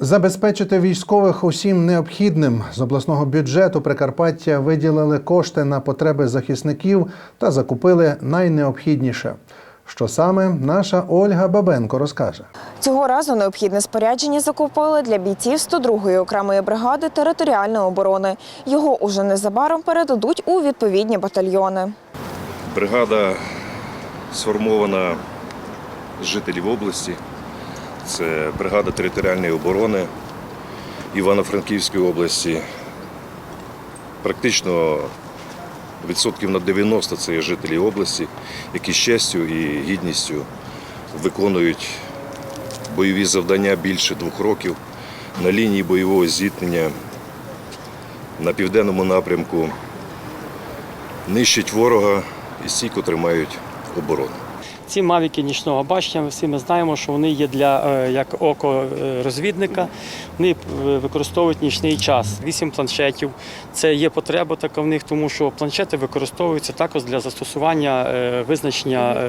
Забезпечити військових усім необхідним з обласного бюджету Прикарпаття виділили кошти на потреби захисників та закупили найнеобхідніше. Що саме наша Ольга Бабенко розкаже. Цього разу необхідне спорядження закупили для бійців 102-ї окремої бригади територіальної оборони. Його уже незабаром передадуть у відповідні батальйони. Бригада сформована з жителів області. Це бригада територіальної оборони Івано-Франківської області. Практично відсотків на 90 це є жителі області, які з честю і гідністю виконують бойові завдання більше двох років на лінії бойового зіткнення на південному напрямку нищать ворога і стійко тримають оборону. Ці мавіки нічного бачення, всі ми знаємо, що вони є для е, як око е, розвідника. Вони е, використовують нічний час. Вісім планшетів. Це є потреба така в них, тому що планшети використовуються також для застосування визначення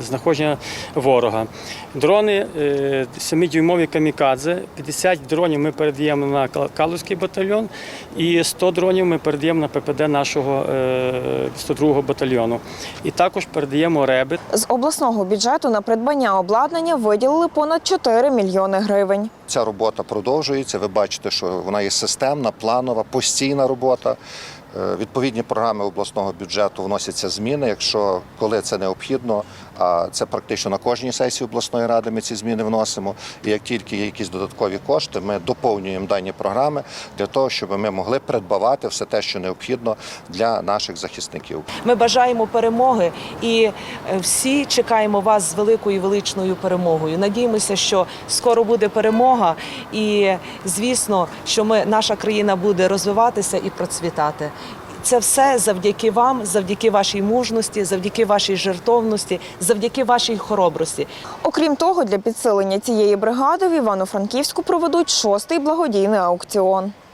знаходження ворога. Дрони е, 7-дюймові камікадзе. 50 дронів ми передаємо на Кал- Калузький батальйон, і 100 дронів ми передаємо на ППД нашого е, 102-го батальйону. І також передаємо реби. З обласного бюджету на придбання обладнання виділили понад 4 мільйони гривень. Ця робота продовжується. Ви бачите, що вона є системна, планова, постійна робота. Е, Відповідні програми обласного бюджету вносяться зміни, якщо коли це необхідно. А це практично на кожній сесії обласної ради ми ці зміни вносимо. І як тільки є якісь додаткові кошти, ми доповнюємо дані програми для того, щоб ми могли придбавати все те, що необхідно для наших захисників. Ми бажаємо перемоги і е, всі чекаємо вас з великою величною перемогою. Надіємося, що скоро буде перемога, і звісно, що ми наша країна буде розвиватися і процвітати. Це все завдяки вам, завдяки вашій мужності, завдяки вашій жертовності, завдяки вашій хоробрості. Окрім того, для підсилення цієї бригади в Івано-Франківську проведуть шостий благодійний аукціон.